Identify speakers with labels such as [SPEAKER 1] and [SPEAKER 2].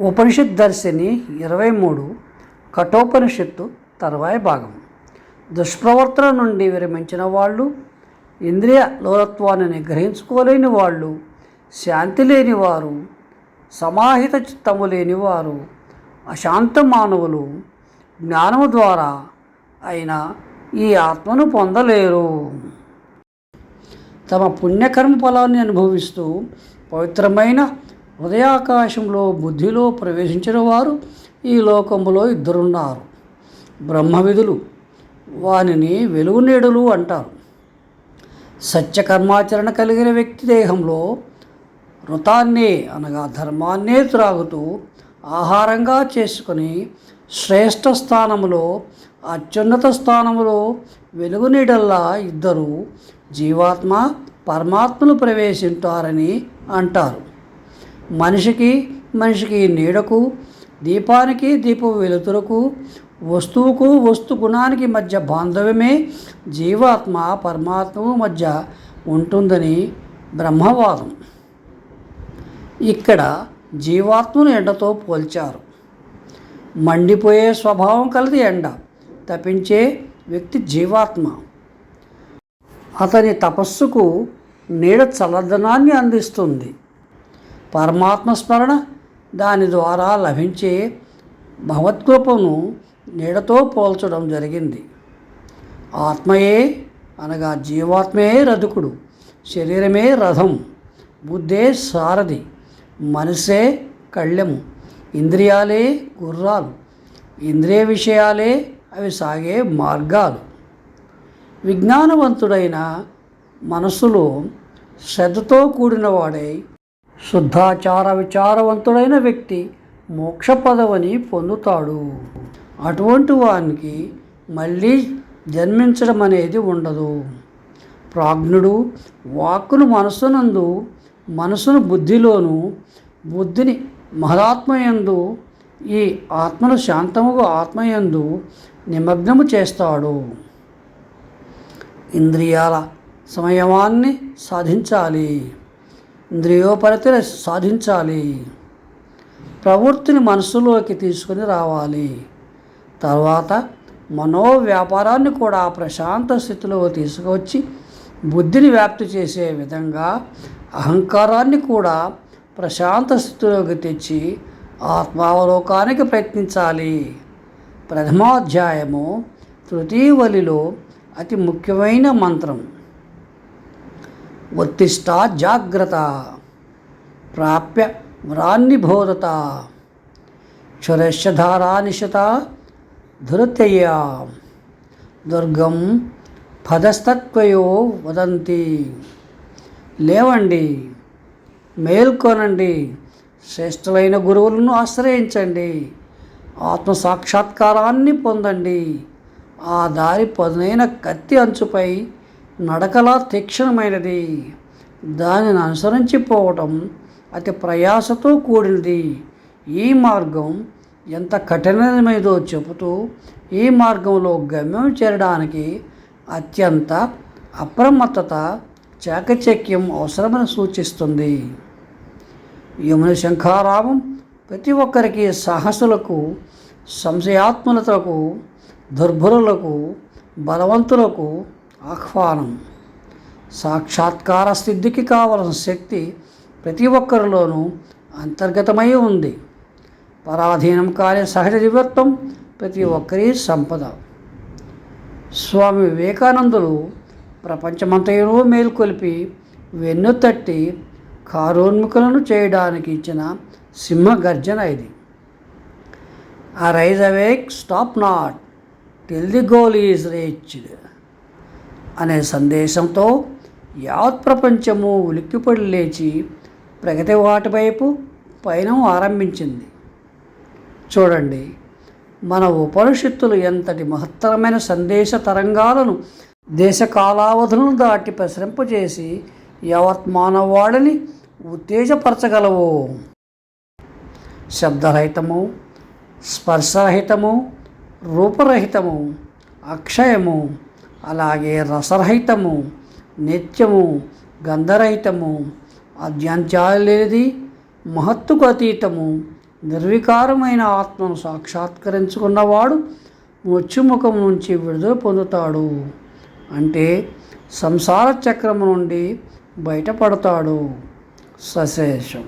[SPEAKER 1] ఉపనిషత్ దర్శిని ఇరవై మూడు కఠోపనిషత్తు తర్వాయి భాగం. దుష్ప్రవర్తన నుండి విరమించిన వాళ్ళు ఇంద్రియ లోలత్వాన్ని గ్రహించుకోలేని వాళ్ళు శాంతి లేని వారు సమాహిత చిత్తము లేని వారు అశాంత మానవులు జ్ఞానము ద్వారా అయినా ఈ ఆత్మను పొందలేరు. తమ పుణ్యకర్మ ఫలాన్ని అనుభవిస్తూ పవిత్రమైన హృదయాకాశంలో బుద్ధిలో ప్రవేశించిన వారు ఈ లోకములో ఇద్దరున్నారు. బ్రహ్మవిధులు వానిని వెలుగు నీడలు అంటారు. సత్యకర్మాచరణ కలిగిన వ్యక్తి దేహంలో వృతాన్నే అనగా ధర్మాన్నే త్రాగుతూ ఆహారంగా చేసుకుని శ్రేష్ఠ స్థానములో అత్యున్నత స్థానములో వెలుగు నీడల్లా ఇద్దరు జీవాత్మ పరమాత్మలు ప్రవేశింటారని అంటారు. మనిషికి మనిషికి నీడకు దీపానికి దీప వెలుతురకు వస్తువుకు వస్తు గుణానికి మధ్య బాంధవ్యమే జీవాత్మ పరమాత్మ మధ్య ఉంటుందని బ్రహ్మవాదం. ఇక్కడ జీవాత్మను ఎండతో పోల్చారు. మండిపోయే స్వభావం కలది ఎండ తప్పించే వ్యక్తి జీవాత్మ. అతని తపస్సుకు నీడ చల్లదనాన్ని అందిస్తుంది. పరమాత్మ స్మరణ దాని ద్వారా లభించే భగవద్కృపను నీడతో పోల్చడం జరిగింది. ఆత్మయే అనగా జీవాత్మయే రథకుడు శరీరమే రథం బుద్ధే సారథి మనసే కళ్ళెము ఇంద్రియాలే గుర్రాలు ఇంద్రియ విషయాలే అవి సాగే మార్గాలు. విజ్ఞానవంతుడైన మనసులో శ్రద్ధతో కూడిన వాడై శుద్ధాచార విచారవంతుడైన వ్యక్తి మోక్ష పదవిని పొందుతాడు. అటువంటి వానికి మళ్ళీ జన్మించడం అనేది ఉండదు. ప్రాజ్ఞుడు వాక్కును మనస్సునందు మనసును బుద్ధిలోను బుద్ధిని మహదాత్మయందు ఈ ఆత్మను శాంతముగా ఆత్మయందు నిమగ్నము చేస్తాడు. ఇంద్రియాల సంయమాన్ని సాధించాలి. ఇంద్రియోపరతిని సాధించాలి. ప్రవృత్తిని మనసులోకి తీసుకుని రావాలి. తర్వాత మనోవ్యాపారాన్ని కూడా ప్రశాంత స్థితిలో తీసుకువచ్చి బుద్ధిని వ్యాప్తి చేసే విధంగా అహంకారాన్ని కూడా ప్రశాంత స్థితిలోకి తెచ్చి ఆత్మావలోకానికి ప్రయత్నించాలి. ప్రథమాధ్యాయము తృతీయవలిలో అతి ముఖ్యమైన మంత్రం. ఉత్తిష్ట జాగ్రత్త. ప్రాప్య వ్రాన్నిబోధత క్షురశ్యధారా నిశత దుర్గం పదస్తత్వయో వదంతి. లేవండి మేల్కొనండి శ్రేష్ఠులైన గురువులను ఆశ్రయించండి ఆత్మ సాక్షాత్కారాన్ని పొందండి. ఆ దారి పదునైన కత్తి అంచుపై నడకలా తీక్షణమైనది. దానిని అనుసరించి పోవటం అతి ప్రయాసతో కూడినది. ఈ మార్గం ఎంత కఠినమైనదో చెబుతూ ఈ మార్గంలో గమ్యం చేరడానికి అత్యంత అప్రమత్తత చాకచక్యం అవసరమని సూచిస్తుంది. యమున శంఖారావం ప్రతి ఒక్కరికి సాహసులకు సంశయాత్మలతకు దుర్భరులకు బలవంతులకు ఆహ్వానం. సాక్షాత్కార స్థితికి కావలసిన శక్తి ప్రతి ఒక్కరిలోనూ అంతర్గతమై ఉంది. పరాధీనం కాని సహజ దివ్యత్వం ప్రతి ఒక్కరి సంపద. స్వామి వివేకానందులు ప్రపంచమంతయును మేల్కొలిపి వెన్ను తట్టి కారోన్ముఖులను చేయడానికి ఇచ్చిన సింహ గర్జన ఇది. ఆ rise awake stop not till the goal is reached అనే సందేశంతో యావత్ ప్రపంచము ఉలిక్కిపడి లేచి ప్రగతి వాటి వైపు పయనం ఆరంభించింది. చూడండి మన ఉపనిషత్తులు ఎంతటి మహత్తరమైన సందేశ తరంగాలను దేశ కాలావధులను దాటి ప్రసరింపజేసి యావత్ మానవాళిని ఉత్తేజపరచగలవు? శబ్దరహితము స్పర్శరహితము రూపరహితము అక్షయము అలాగే రసరహితము నిత్యము గంధరహితము అద్యంత్యాలేది మహత్తుకు అతీతము నిర్వికారమైన ఆత్మను సాక్షాత్కరించుకున్నవాడు మృత్యుముఖం నుంచి విడుదల పొందుతాడు. అంటే సంసార చక్రము నుండి బయటపడతాడు. సశేషం.